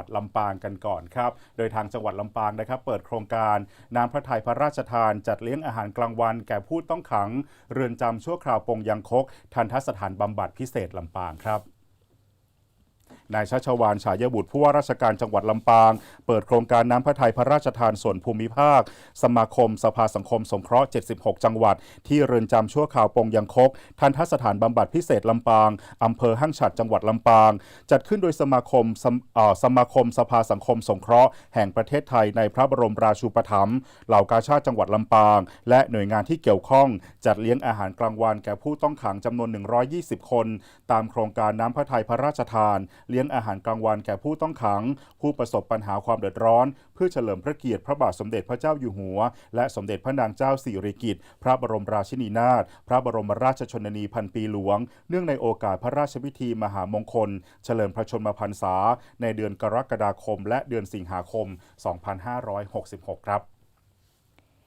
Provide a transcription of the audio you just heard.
วัดลำปางกันก่อนครับ โดยทางจังหวัดลำปางนะครับ เปิดโครงการน้ำพระทัยพระราชทาน จัดเลี้ยงอาหารกลางวัน แก่ผู้ต้องขัง เรือนจำชั่วคราวปงยังคก ทันทสถานบำบัดพิเศษลำปางครับ นายชัชวานฉายบุตรผู้ว่าราชการจังหวัดลำปาง เปิดโครงการน้ำพระทัยพระราชทานส่วนภูมิภาค สมาคม สภาสังคมสงเคราะห์ 76 จังหวัด ที่เรือนจำชั่วคราวปงยังคก ทันทสถานบำบัดพิเศษลำปางอำเภอห้างฉัดจังหวัดลำปาง จัดขึ้นโดยสมาคมสมสมาคม สภาสังคมสงเคราะห์ แห่งประเทศไทยในพระบรมราชูปถัมภ์เหล่ากาชาติจังหวัดลำปาง และหน่วยงานที่เกี่ยวข้อง จัดเลี้ยงอาหารกลางวันแก่ผู้ต้องขังจำนวน 120 คน ตามโครงการน้ำพระทัยพระราชทานเลี้ยลี้ยงอาหารกลางวันแก่ผู้ต้องขัง ผู้ประสบปัญหาความเดือดร้อน เพื่อเฉลิมพระเกียรติพระบาทสมเด็จพระเจ้าอยู่หัว และสมเด็จพระนางเจ้าสิริกิติ์พระบรมราชินีนาถพระบรมราชชนนีพันปีหลวง เนื่องในโอกาสพระราชพิธีมหามงคล เฉลิมพระชนมพรรษา ในเดือนกรกฎาคม และเดือนสิงหาคม 2566 ครับ